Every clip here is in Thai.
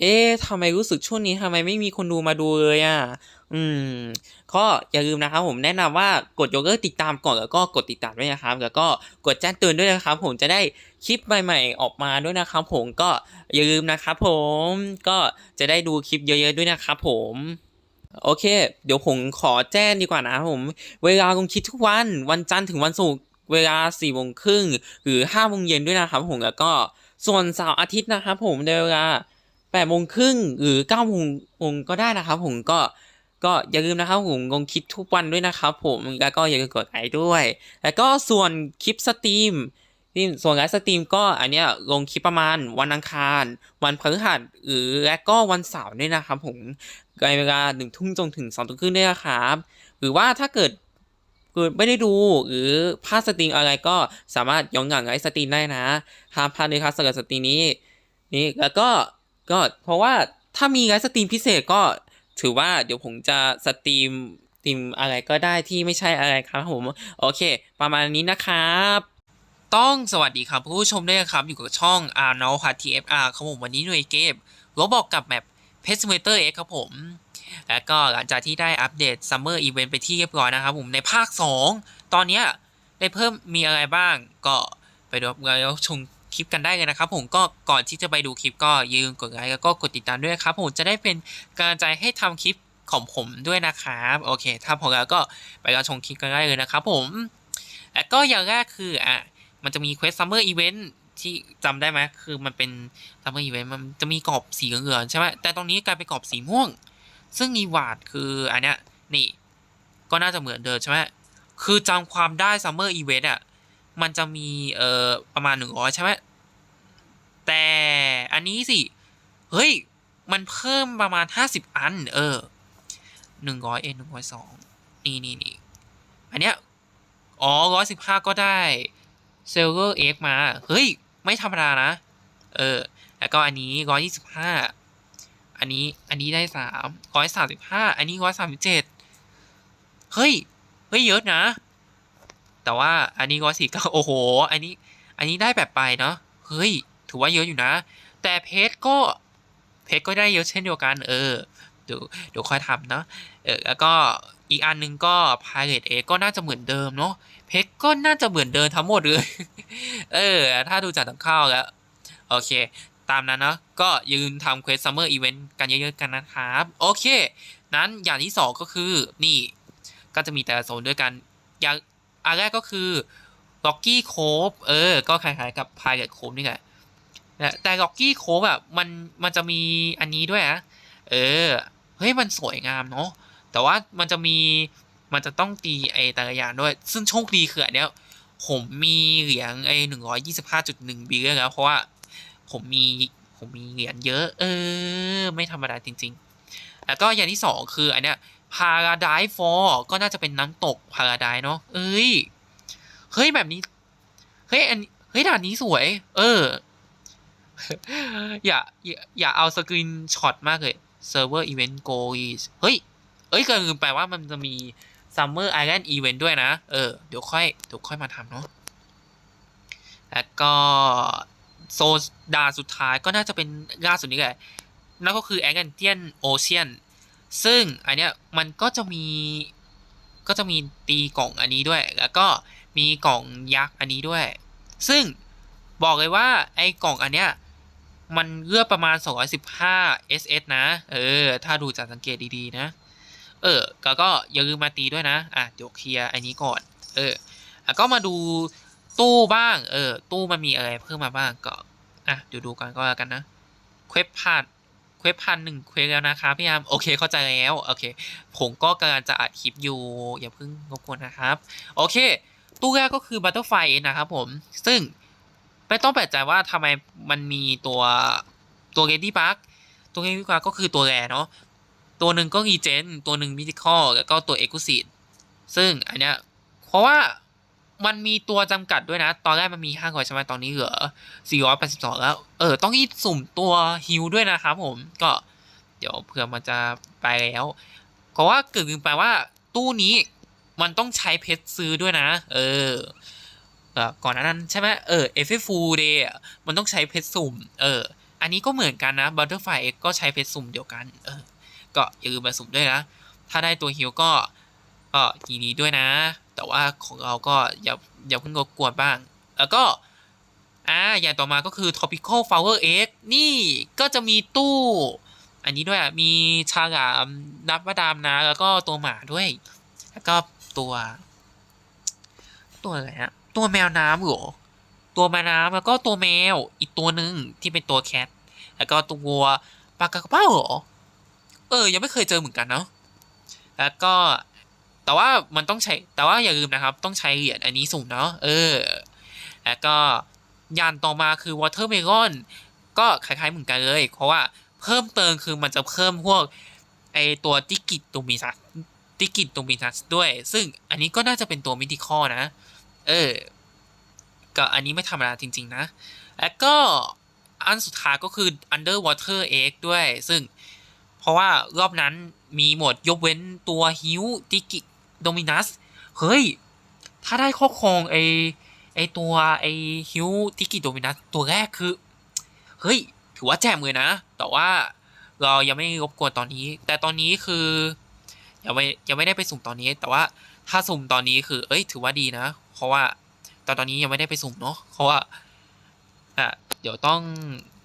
เอ๊ะทำไมรู้สึกช่วงนี้ทำไมไม่มีคนดูมาดูเลยอะ อืม ก็อย่าลืมนะครับผมแนะนำว่ากดยกเลิกติดตามก่อนแล้วก็กดติดตามด้วยนะครับ แล้วก็กดแจ้งเตือนด้วยนะครับ ผมจะได้คลิปใหม่ๆออกมาด้วยนะครับ ผมก็อย่าลืมนะครับผมก็จะได้ดูคลิปเยอะๆด้วยนะครับผมโอเค เดี๋ยวผมขอแจ้งดีกว่านะผม เวลาลงคลิปทุกวันวันจันทร์ถึงวันศุกร์เวลาสี่โมงครึ่งหรือห้าโมงเย็นด้วยนะครับผมแล้วก็ส่วนเสาร์อาทิตย์นะครับผมในเวลา แปดโมงครึ่งหรือเก้าโมงก็ได้นะครับผมก็ก็อย่าลืมนะครับผมลงคลิปทุกวันด้วยนะครับผมแล้วก็อย่าลืมกดไลค์ด้วย แล้วก็ส่วนคลิปสตรีมนี่ส่วนไลฟ์สตรีมก็อันเนี้ยลงคลิปประมาณวันอังคาร วันพฤหัสหรือและก็วันเสาร์ด้วยนะครับผมในเวลาหนึ่งทุ่มจนถึงสองทุ่มครึ่งด้วยนะครับ หรือว่าถ้าเกิดเกิดไม่ได้ดูหรือพลาดสตรีมอะไรก็สามารถย้อนหลังไลฟ์สตรีมได้นะห้ามพลาดเลยครับสำหรับสตรีมนี้ นี่แล้วก็ ก็เพราะว่าถ้ามีไลฟ์สตรีมพิเศษก็ถือว่าเดี๋ยวผมจะสตรีมสตรีมอะไรก็ได้ที่ไม่ใช่อะไรครับผม โอเค ประมาณนี้นะครับต้องสวัสดีครับผู้ชมด้วยนะครับ อยู่กับช่อง r n o p t f r ครับผมวันนี้หน่วยเกมรบอกกับแมป p e s m e t e r X ครับผม แล้วก็หลังจากที่ได้อัปเดต Summer Event ไปที่เรียบร้อยนะครับผมในภาค 2 ตอนนี้ได้เพิ่มมีอะไรบ้างก็ไปดูแล้วชม ลิปกันได้เลยนะครับผมก็ก่อนที่จะไปดูคลิปก็ยืมกดไลค์แล้วก็กดติดตามด้วยครับผมจะได้เป็นกำลังใจให้ทำคลิปของผมด้วยนะครับโอเค ถ้าพอแล้วก็ไปรับชมคลิปกันได้เลยนะครับผมแล้วก็อย่างแรกคืออะมันจะมีเควสซัมเมอร์อีเวนท์ที่จำได้ไหมคือมันเป็นซัมเมอร์อีเวนต์มันจะมีกรอบสีเหลืองใช่ไหมแต่ตรงนี้กลายเป็นกรอบสีม่วง ซึ่งอีวาดคืออันเนี้ยนี่ก็น่าจะเหมือนเดิมใช่ไหมคือจำความได้ซัมเมอร์อีเวนต์อะมันจะมีเอ่อประมาณหนึ่งร้อยใช่ไหม แต่อันนี้สิ เฮ้ย มันเพิ่มประมาณห้าสิบอัน เออหนึ่งร้อยเอ็นหนึ่งร้อยสองนี่นี่นี่อันเนี้ย อ๋อร้อยสิบห้าก็ได้เซลเลอร์เอ็กมา เฮ้ย ไม่ธรรมดานะ เออ แล้วก็อันนี้ร้อยยี่สิบห้าอันนี้อันนี้ได้สามร้อยสามสิบห้าอันนี้ร้อยสามสิบเจ็ดเฮ้ย เฮ้ย เยอะนะ แต่ว่าอันนี้ร้อยสี่เก้าโอ้โห อันนี้ อันนี้ได้แบบไปเนาะเฮ้ย ถือว่าเยอะอยู่นะ แต่เพชรก็เพชรก็ได้เยอะเช่นเดียวกัน เออเดี๋ยวเดี๋ยวค่อยทำเนาะเออแล้วก็อีกอันนึงก็ Pirate A ก็น่าจะเหมือนเดิมเนาะเพชรก็น่าจะเหมือนเดิมทั้งหมดเลย เออ ถ้าดูจากตังข้าวแล้ว โอเค ตามนั้นเนาะก็อย่าลืมทำเควสซัมเมอร์อีเวนต์กันเยอะๆกันนะครับ โอเค นั้นอย่างที่สองก็คือนี่ก็จะมีแต่ละโซนด้วยกันอย่างอันแรกก็คือ Rocky Cove เออ ก็คล้ายๆกับ Pirate Cove นี่แหละ แต่ Rocky Cove อะมันมันจะมีอันนี้ด้วยนะเออเฮ้ยมันสวยงามเนาะแต่ว่ามันจะมีมันจะต้องตีไอ้ต่ละยางด้วย ซึ่งโชคดีคืออันเนี้ยผมมีเหรียญไอ้หนึ่งร้อยยี่สิบห้าจุดหนึ่งบิลแล้ว เพราะว่าผมมีผมมีเหรียญเยอะ เออ ไม่ธรรมดาจริง ๆ แล้วก็อย่างที่สองคืออันเนี้ย Paradise Fall ก็น่าจะเป็นน้ำตก Paradise เนาะเอ้ย เฮ้ยแบบนี้ เฮ้ยอันเฮ้ยด่านนี้สวย เออ อย่าอย่าเอาสกรีนช็อตมากเลย Server Event Go is เฮ้ย เอ้ยเกินลืมไปว่ามันจะมี Summer Island Event ด้วยนะ เออ เดี๋ยวค่อย เดี๋ยวค่อยมาทำเนาะ แล้วก็โซนดาสุดท้ายก็น่าจะเป็นล่าสุดนี้แหละนั่นก็คือ a n t i a n Ocean ซึ่งอันเนี้ยมันก็จะมีก็จะมีตีกล่องอันนี้ด้วย แล้วก็มีกล่องยักษ์อันนี้ด้วย ซึ่งบอกเลยว่าไอ้กล่องอันเนี้ย มันเลือกประมาณ 215 SS นะ เออ ถ้าดูจากสังเกตดีๆนะ เออ ก็ก็อย่าลืมมาตีด้วยนะ อะ เดี๋ยวเคลียร์อันนี้ก่อน เออแล้วก็มาดูตู้บ้าง เออ ตู้มันมีอะไรเพิ่มมาบ้าง ก็ อะ เดี๋ยวดูกันก็แล้วกันนะ เควบผ่านเควบพันหนึ่งเควบแล้วนะครับพี่ยามโอเคเข้าใจแล้วโอเค ผมก็กำลังจะอัดคลิปอยู่ อย่าเพิ่งรบกวนนะครับ โอเค ตู้แรกก็คือ Butterfly นะครับผมซึ่ง ไม่ต้องแปลกใจว่าทำไมมันมีตัวตัวเ e ดี้บักตัวเ e ดี้บักก็คือตัวแรเนาะตัวหนึ่งก็รีเจนตัวหนึ่งมิติคอลแล้วก็ตัวเอ็กซ์คลูซีซึ่งอันเนี้ยเพราะว่ามันมีตัวจำกัดด้วยนะ ตอนแรกมันมีห้าร้อยใช่ไหมตอนนี้เหลือสี่ร้อยแปดสิบสองแล้ว เออ ต้องยีดสุ่มตัวฮิวด้วยนะครับผม ก็เดี๋ยวเผื่อมันจะไปแล้วเพราะว่าเกิดขึ้นไปว่าตู้นี้มันต้องใช้เพชรซื้อด้วยนะ เออ ก่อนหน้านั้นใช่ไหมเออเอฟเฟฟูเดย์มันต้องใช้เพชรสุ่ม เออ อันนี้ก็เหมือนกันนะ Butterfly X ก็ใช้เพชรสุ่มเดียวกัน เออ ก็อย่าลืมมาสุ่มด้วยนะ ถ้าได้ตัวฮิวก็ก็ยินดีด้วยนะ แต่ว่าของเราก็อย่าอย่าเพิ่งรบกวนบ้าง แล้วก็อ่าอย่างต่อมาก็คือ topical flower X นี่ก็จะมีตู้ อันนี้ด้วยอะมีชาหลามนับว่าดามนะ แล้วก็ตัวหมาด้วย แล้วก็ตัว ตัวอะไรฮะ ตัวแมวน้ำเหรอตัวแมวน้ำแล้วก็ตัวแมวอีกตัวหนึ่งที่เป็นตัวแคทแล้วก็ตัวปลากระเป้าเหรอเออ ยังไม่เคยเจอเหมือนกันเนาะแล้วก็แต่ว่ามันต้องใช้แต่ว่าอย่าลืมนะครับ ต้องใช้เหรียญอันนี้สูงเนาะเออ แล้วก็ยานต่อมาคือ watermelon ก็คล้ายๆเหมือนกันเลย เพราะว่าเพิ่มเติมคือมันจะเพิ่มพวกไอตัวติกิตตูมิซัสติกิตตูมิซัสด้วย ซึ่งอันนี้ก็น่าจะเป็นตัวมิดิคอนะ เออ ก็อันนี้ไม่ธรรมดาจริง ๆ นะ แล้วก็อันสุดท้ายก็คือ underwater egg ด้วย ซึ่งเพราะว่ารอบนั้นมีหมดยกเว้นตัวฮิวติกิโดมินัส เฮ้ย ถ้าได้ครอบครองไอไอตัวไอฮิวติกิโดมินัส ตัวแรกคือ เฮ้ย ถือว่าแจ่มเลยนะ แต่ว่าเรายังไม่รบกวนตอนนี้ แต่ตอนนี้คือยังไม่ยังไม่ได้ไปสุ่มตอนนี้ แต่ว่าถ้าสุ่มตอนนี้คือ เอ้ย ถือว่าดีนะ เพราะว่าตอนตอนนี้ยังไม่ได้ไปสุ่มเนาะเพราะว่าอะเดี๋ยวต้อง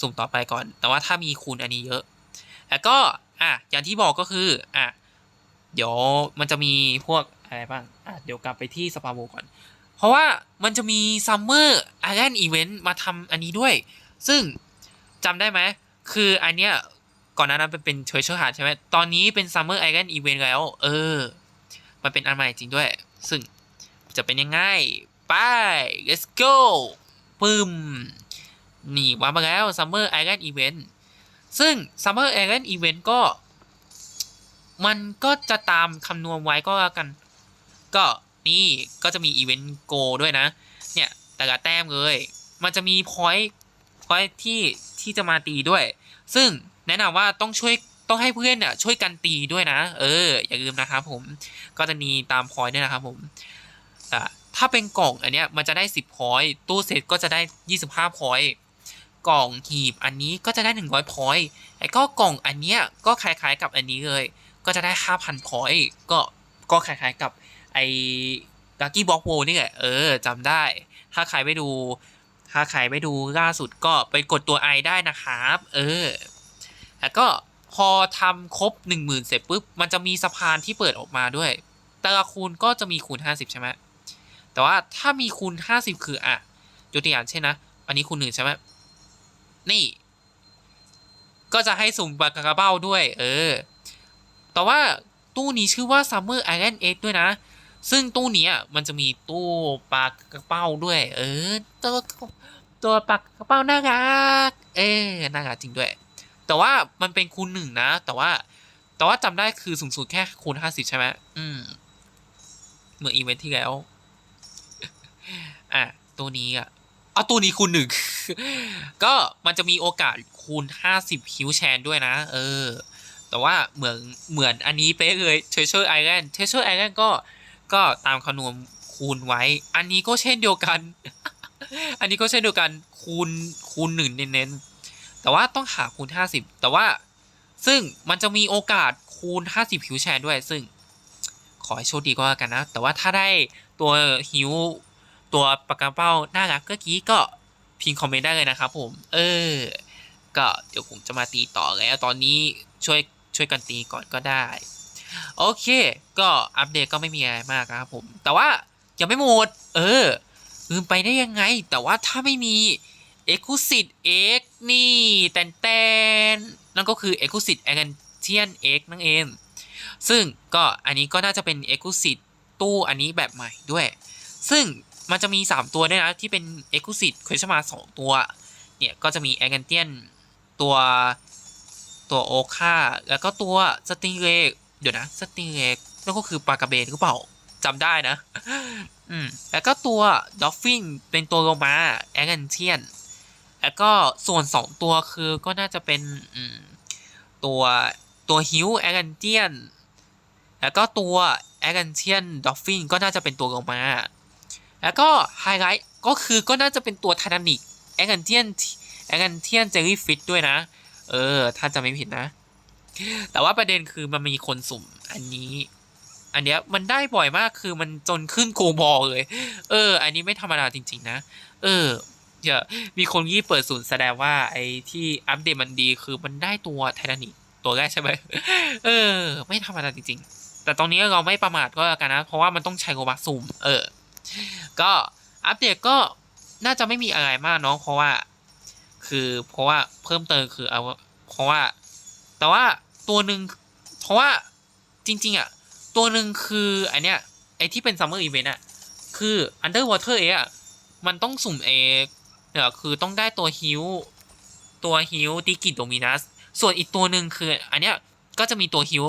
สุ่มต่อไปก่อน แต่ว่าถ้ามีคูณอันนี้เยอะแล้วก็อะอย่างที่บอกก็คืออะเดี๋ยวมันจะมีพวกอะไรบ้างอะเดี๋ยวกลับไปที่สปาโบก่อน เพราะว่ามันจะมีซัมเมอร์ไอแลนอีเวนต์มาทำอันนี้ด้วย ซึ่งจำได้ไหม คืออันเนี้ยก่อนหน้านั้นเป็นเป็นเชยเชอร์หาดใช่ไหมตอนนี้เป็นซัมเมอร์ไอแลนอีเวนต์แล้ว เออ มันเป็นอันใหม่จริงด้วย ซึ่ง จะเป็นยังไง ไป let's go ปึ้ม นี่ว่ามาแล้ว Summer Island Event ซึ่ง Summer Island Event ก็ มันก็จะตามคำนวณไว้ก็แล้วกัน ก็นี่ก็จะมีอีเวนต์โกด้วยนะ เนี่ยแต่ละแต้มเลย มันจะมีพอยต์พอยต์ที่ที่จะมาตีด้วย ซึ่งแนะนำว่าต้องช่วยต้องให้เพื่อนเนี่ยช่วยกันตีด้วยนะ เออ อย่าลืมนะครับผม ก็จะมีตามพอยต์ด้วยนะครับผม อะถ้าเป็นกล่องอันเนี้ยมันจะได้ 10พอยต์ตู้เซตก็จะได้ 25พอยต์กล่องหีบอันนี้ก็จะได้ 100พอยต์ไอ้ก็กล่องอันเนี้ยก็คล้ายๆกับอันนี้เลย ก็จะได้ 5,000พอยต์ก็ก็คล้ายๆกับไอ้ดักกี้บ็อกโวนี่แหละเออจำได้ ถ้าใครไม่ดูถ้าใครไม่ดูล่าสุดก็ไปกดตัวไอได้นะครับ เออแล้วก็พอทำครบ 10,000 เสร็จปุ๊บ มันจะมีสะพานที่เปิดออกมาด้วย แต่ละคูณก็จะมีคูณ 50 ใช่ไหม แต่ว่าถ้ามีคูณ 50 คืออะยกตัวอย่างเช่นนะ อันนี้คูณหนึ่งใช่ไหมนี่ ก็จะให้สุ่มปากกระเบ้าด้วย เออ แต่ว่าตู้นี้ชื่อว่า Summer Island X ด้วยนะ ซึ่งตู้นี้มันจะมีตู้ปลากระเป้าด้วย เออ ตัวตัวปลากระเป้าน่ารัก เออน่ารักจริงด้วย แต่ว่ามันเป็นคูณหนึ่งนะ แต่ว่า แต่ว่าจำได้คือสูงสุดแค่คูณห้าสิบใช่ไหมอืม เหมือนอีเวนท์ที่แล้ว อะตัวนี้อะเอาตัวนี้คูณหนึ่งก็มันจะมีโอกาสคูณห้าสิบฮิวแชนด้วยนะ เออ แต่ว่าเหมือนเหมือนอันนี้เป๊ะเลยเทเชอร์ไอแลนด์เทเชอร์ไอแลนด์ก็ก็ตามคำนวณคูณไว้ อันนี้ก็เช่นเดียวกัน อันนี้ก็เช่นเดียวกันคูณคูณหนึ่งเน้นๆแต่ว่าต้องหาคูณห้าสิบแต่ว่าซึ่งมันจะมีโอกาสคูณห้าสิบฮิวแชร์ด้วย ซึ่งขอให้โชคดีก็แล้วกันนะ แต่ว่าถ้าได้ตัวฮิว ตัวปากกาเป้าน่ารักเมื่อกี้ก็พิมพ์คอมเมนต์ได้เลยนะครับผม เออ ก็เดี๋ยวผมจะมาตีต่อแล้ว ตอนนี้ช่วยช่วยกันตีก่อนก็ได้ โอเค ก็อัปเดตก็ไม่มีอะไรมากนะครับผม แต่ว่ายังไม่หมด เออลืมไปได้ยังไง แต่ว่าถ้าไม่มี e x c l u s i v e X นี่แตนแตนนั่นก็คือ e x c l u s i v e a g a n t i a n X นั่นเอง ซึ่งก็อันนี้ก็น่าจะเป็น e x c l u s i v e ตู้อันนี้แบบใหม่ด้วย ซึ่ง มันจะมี 3 ตัวด้วยนะ ที่เป็น e x c l u s i v e Question Mark 2ตัว เนี่ย ก็จะมี a g a n t i a n ตัวตัวโอคาแล้วก็ตัวสติงเลกเดี๋ยวนะสติงเลกนั่นก็คือปลากระเบนหรือเปล่าจำได้นะ อืม แล้วก็ตัวดอฟฟินเป็นตัวโลมาแอกันเทียน แล้วก็ส่วน2ตัวคือก็น่าจะเป็นตัวตัวฮิวแอกันเทียน แล้วก็ตัวแอกันเทียนดอฟฟินก็น่าจะเป็นตัวโลมา แล้วก็ไฮไลท์ก็คือก็น่าจะเป็นตัวไททานิกแอกันเทียนแอคเทียนเจอรี่ฟิตด้วยนะ เออ ถ้าจะไม่ผิดนะ แต่ว่าประเด็นคือมันมีคนสุ่มอันนี้ อันเนี้ยมันได้บ่อยมากคือมันจนขึ้นโกบอลเลย เออ อันนี้ไม่ธรรมดาจริง ๆ นะ เออเดี๋ยวมีคนยี่เปิดศูนย์แสดงว่าไอ้ที่อัปเดตมันดีคือมันได้ตัวไททานิกตัวแรกใช่ไหมเออ ไม่ธรรมดาจริง ๆ แต่ตรงนี้เราไม่ประมาทก็แล้วกันนะ เพราะว่ามันต้องใช้โกบักสุ่มเออ ก็อัปเดตก็น่าจะไม่มีอะไรมากเนาะเพราะว่า คือเพราะว่าเพิ่มเติมคือเอาเพราะว่า แต่ว่าตัวหนึ่งเพราะว่าจริง ๆ อะ ตัวหนึ่งคืออันเนี้ยไอที่เป็นซัมเมอร์อีเวนต์อะ คือ Underwater เอะอะมันต้องสุ่มเอเนี่ยคือต้องได้ตัวฮิวตัวฮิวดิกิโดมินัสส่วนอีกตัวหนึ่งคือ อันเนี้ยก็จะมีตัวฮิว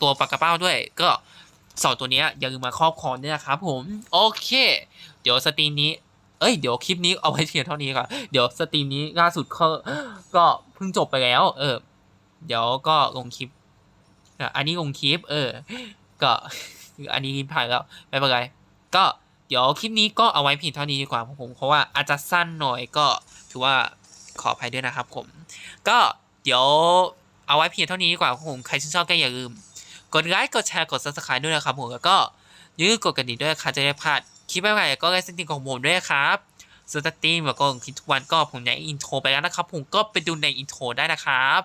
ตัวปากกระเป้าด้วย ก็ สองตัวนี้อย่าลืมมาครอบครองด้วยนะครับผมโอเค เดี๋ยวสตรีมนี้ เอ้ยเดี๋ยวคลิปนี้เอาไว้เพียงเท่านี้ครับเดี๋ยวสตรีมนี้ล่าสุดก็ก็เพิ่งจบไปแล้ว เออ เดี๋ยวก็ลงคลิปอันนี้ลงคลิป เออ ก็อันนี้ผ่านแล้วไม่เป็นไรก็เดี๋ยวคลิปนี้ก็เอาไว้เพียงเท่านี้ดีกว่าผมเพราะว่าอาจจะสั้นหน่อยก็ถือว่าขออภัยด้วยนะครับผม ก็เดี๋ยวเอาไว้เพียงเท่านี้ดีกว่าผมใครชื่นชอบก็อย่าลืม กดไลค์กดแชร์กด subscribe ด้วยนะครับผมแล้วก็ยืดกดกระดิ่งด้วยครับจะได้พลาดคลิปใหม่ๆก็ไลฟ์สตรีมของผมด้วยครับส่วนสตรีมแล้วก็คลิปทุกวันก็ผมในอินโทรไปแล้วนะครับผมก็ไปดูในอินโทรได้นะครับ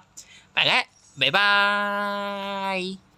ไปแล้วบ๊ายบาย